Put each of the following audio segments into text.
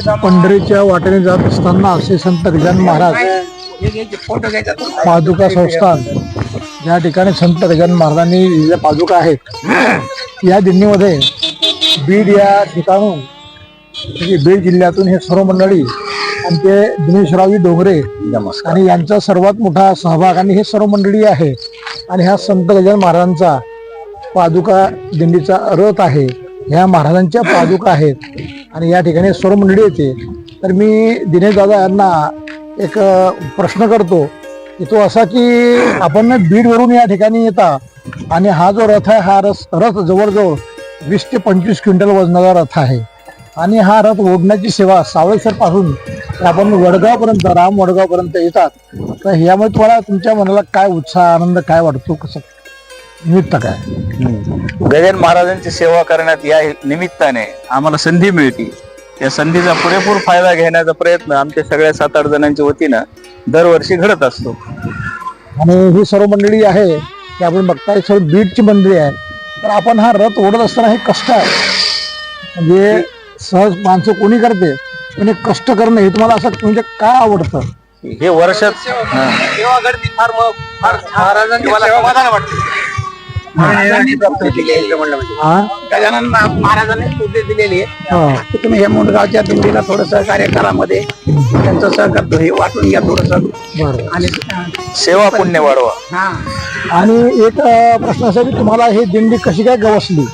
श्री पंढरीच्या वाटेने जात असताना असे संत गजानन महाराज पादुका संस्थान. या ठिकाणी संत गजानन महाराजांनी लिहिलेल्या पादुका आहेत. या दिंडीमध्ये बीड या ठिकाणून म्हणजे बीड जिल्ह्यातून हे सर्व मंडळी ते दिनेशरावजी डोंगरे आणि यांचा सर्वात मोठा सहभाग आणि हे सर्व मंडळी आहे. आणि ह्या संत गजानन महाराजांचा पादुका दिंडीचा रथ आहे. ह्या महाराजांच्या पादुका आहेत. आणि या ठिकाणी सर्व मंडळी येते. तर मी दिनेश दादा यांना एक प्रश्न करतो. की तो असा की आपण बीडवरून या ठिकाणी येता आणि हा जो रथ आहे हा रस रथ जवळजवळ वीस ते पंचवीस क्विंटल वजनाचा रथ आहे. आणि हा रथ ओढण्याची सेवा सावळेसरपासून आपण वडगावपर्यंत राम वडगावपर्यंत येतात. तर यामुळे तुम्हाला तुमच्या मनाला काय उत्साह आनंद काय वाटतो? कसं निमित्त काय? गजानन महाराजांची सेवा करण्यात या निमित्ताने आम्हाला संधी मिळते. या संधीचा पुरेपूर फायदा घेण्याचा प्रयत्न आमच्या सगळ्या सात आठ जणांच्या वतीनं दरवर्षी घडत असतो. आणि ही सर्व मंडळी आहे की आपण बघताय सर्व बीडची मंडळी आहे. तर आपण हा रथ ओढत असताना हे कष्ट आहे. म्हणजे सहज माणसं कोणी करते पण हे कष्ट करणं हे तुम्हाला असं म्हणजे काय आवडतं? हे वर्षात हा. सेवा घडती फार फार महाराजांची मला समाधान वाटते. महाराजांनी आहे म्हणलं म्हणजे. हा. गजानन महा- महाराजांनी स्फूर्ती दिलेली आहे हा. की तुम्ही हे मुंडगावच्या दिंडीला थोडं सहकार्य करा मध्ये त्यांचं सहकार्य हे वाटून घ्या थोडस. आणि सेवा पुण्य वाढवा. हा. आणि एक अं, प्रश्न असा की तुम्हाला ही दिंडी कशी काय गवसली?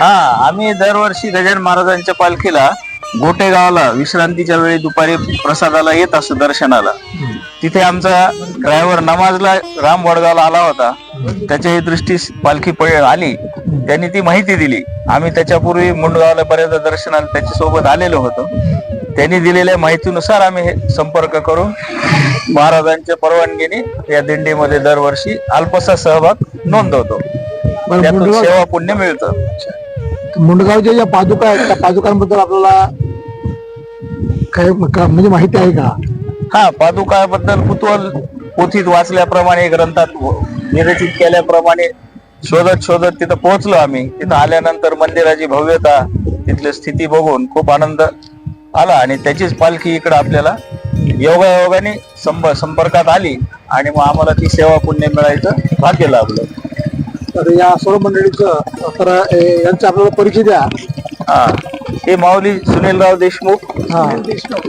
हा आम्ही दरवर्षी गजानन महाराजांच्या पालखीला गोटेगावला विश्रांतीच्या वेळी दुपारी प्रसादाला येत असतो दर्शनाला. तिथे आमचा ड्रायव्हर नमाजला राम वडगावला आला होता. त्याच्या ही दृष्टीस पालखी आली. त्यांनी ती माहिती दिली. आम्ही त्याच्यापूर्वी मुंडगावला पर्यंत दर्शनाला त्याच्या सोबत आलेलो होतो. त्यांनी दिलेल्या माहितीनुसार आम्ही हे संपर्क करून महाराजांच्या परवानगीने या दिंडीमध्ये दरवर्षी अल्पसा सहभाग नोंदवतो. त्यातून सेवा पुण्य मिळतं. मुंडगावच्या ज्या पादुका आहेत त्या पादुकांबद्दल आपल्याला काय का- म्हणजे माहिती आहे का? हा पादुकाबद्दल कुतूहल पोथीत वाचल्याप्रमाणे ग्रंथात व- विरचित केल्याप्रमाणे शोधत शोधत तिथं पोहोचलो आम्ही. तिथं आल्यानंतर मंदिराची भव्यता तिथली स्थिती बघून खूप आनंद आला आणि त्याचीच पालखी इकडं आपल्याला योगायोगाने संप संपर्कात आली आणि मग आम्हाला ती सेवा पुण्य मिळायचं भाग्य लाभलं. तर या सर्व मंडळीचं तर यांचा आपल्याला परिचय द्या. हा. हे माऊली सुनीलराव देशमुख. हा.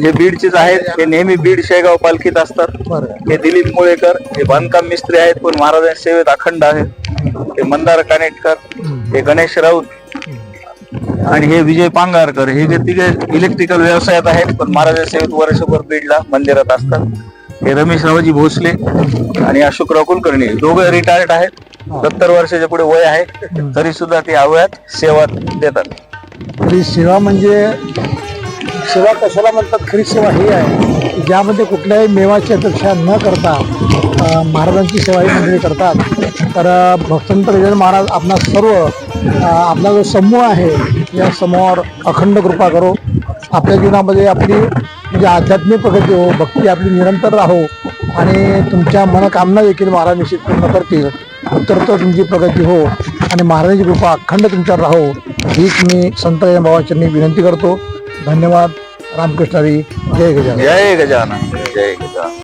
हे बीडचेच आहेत हे नेहमी बीड शेगाव पालखीत असतात. बरं. हे दिलीप मुळेकर हे बांधकाम मिस्त्री आहेत पण महाराजांच्या सेवेत अखंड आहेत. हे मंदार कानेटकर हे गणेश राऊत आणि हे विजय पांगारकर. हे जे तिघे इलेक्ट्रिकल व्यवसायात आहेत पण महाराजांच्या सेवेत वर्षभर बीडला मंदिरात असतात. हे रमेश रावजी भोसले आणि अशोकराव कुलकर्णी दोघं रिटायर्ड आहेत. सत्तर वर्षाच्या पुढे वय आहे. तरी सुद्धा ते अवयात सेवा देतात. खरी सेवा म्हणजे सेवा कशाला म्हणतात? खरी सेवा ही आहे ज्यामध्ये कुठल्याही मेवाची अपेक्षा न करता महाराजांची सेवा ही मंडळी करतात. तर भक्तंत गजानन महाराज आपला सर्व आपला जो समूह आहे या समूहावर अखंड कृपा करो. आपल्या जीवनामध्ये आपली म्हणजे आध्यात्मिक प्रगती हो भक्ती आपली निरंतर राहो आणि तुमच्या मनकामना देखील महाराज निश्चित पूर्ण करतील. तर तुमची प्रगती हो. आणि महाराजांची कृपा अखंड तुमच्यावर राहो हीच मी संत भावाचरणी विनंती करतो. धन्यवाद. रामकृष्णारी जय गजानन. जय गजानन. जय गजानन.